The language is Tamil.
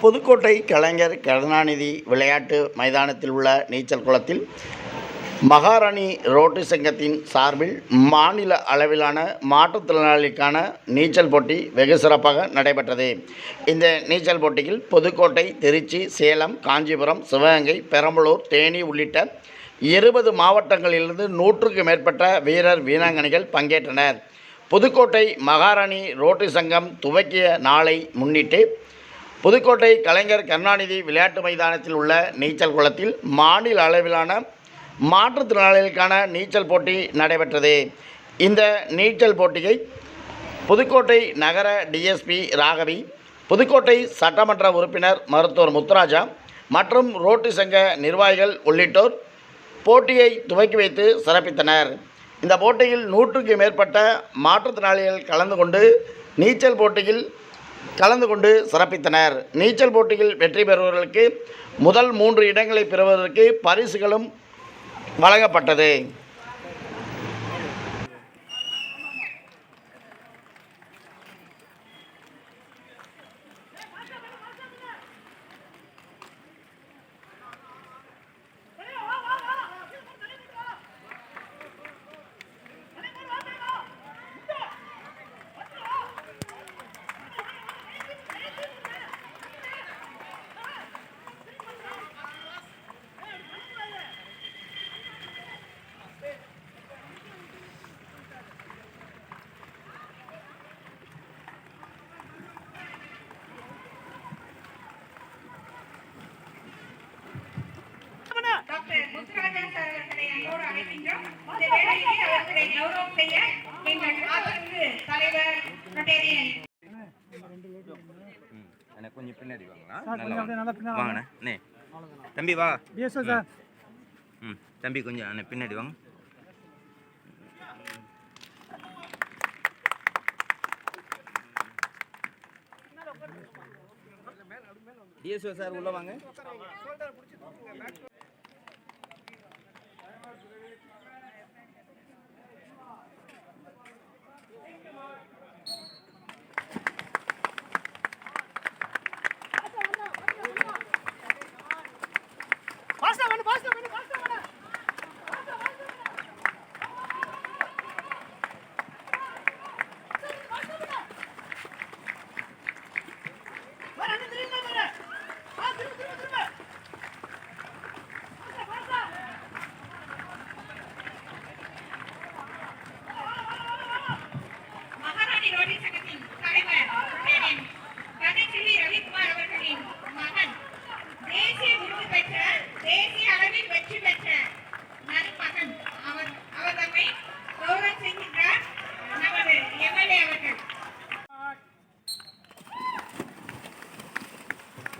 புதுக்கோட்டை கலைஞர் கருணாநிதி விளையாட்டு மைதானத்தில் உள்ள நீச்சல் குளத்தில் மகாராணி ரோட்டரி சங்கத்தின் சார்பில் மாநில அளவிலான மாற்றுத்திறனாளிக்கான நீச்சல் போட்டி வெகு சிறப்பாக நடைபெற்றது. இந்த நீச்சல் போட்டியில் புதுக்கோட்டை திருச்சி சேலம் காஞ்சிபுரம் சிவகங்கை பெரம்பலூர் தேனி உள்ளிட்ட இருபது மாவட்டங்களிலிருந்து நூற்றுக்கு மேற்பட்ட வீரர் வீராங்கனைகள் பங்கேற்றனர். புதுக்கோட்டை மகாராணி ரோட்டரி சங்கம் துவக்கிய நாளை முன்னிட்டு புதுக்கோட்டை கலைஞர் கருணாநிதி விளையாட்டு மைதானத்தில் உள்ள நீச்சல் குளத்தில் மாநில அளவிலான மாற்றுத்திறனாளிகளுக்கான நீச்சல் போட்டி நடைபெற்றது. இந்த நீச்சல் போட்டியை புதுக்கோட்டை நகர டிஎஸ்பி ராகவி புதுக்கோட்டை சட்டமன்ற உறுப்பினர் மருத்துவர் முத்துராஜா மற்றும் ரோட்டு சங்க நிர்வாகிகள் உள்ளிட்டோர் போட்டியை துவக்கி வைத்து சிறப்பித்தனர். இந்த போட்டியில் நூற்றுக்கு மேற்பட்ட மாற்றுத்திறனாளிகள் கலந்து கொண்டு நீச்சல் போட்டியில் கலந்து கொண்டு சிறப்பித்தனர். நீச்சல் போட்டியில் வெற்றி பெறுபவர்களுக்கு முதல் மூன்று இடங்களை பெறுவதற்கு பரிசுகளும் வழங்கப்பட்டது. முத்துராஜா சார் அவர்களை அன்போடு அழைக்கின்றோம் இந்த வேளையிலே அவர்களை கௌரவம் செய்ய எங்கள் தலைவர் ரொட்டேரியன் எனக்கு கொஞ்சம் பின்னாடி வாங்கண்ணா வாங்க வாங்கண்ணே அண்ணே தம்பி வா சார் ம் தம்பி கொஞ்சம் அண்ணே பின்னாடி வாங்க டிஎஸ்ஓ சார் உள்ள வாங்க.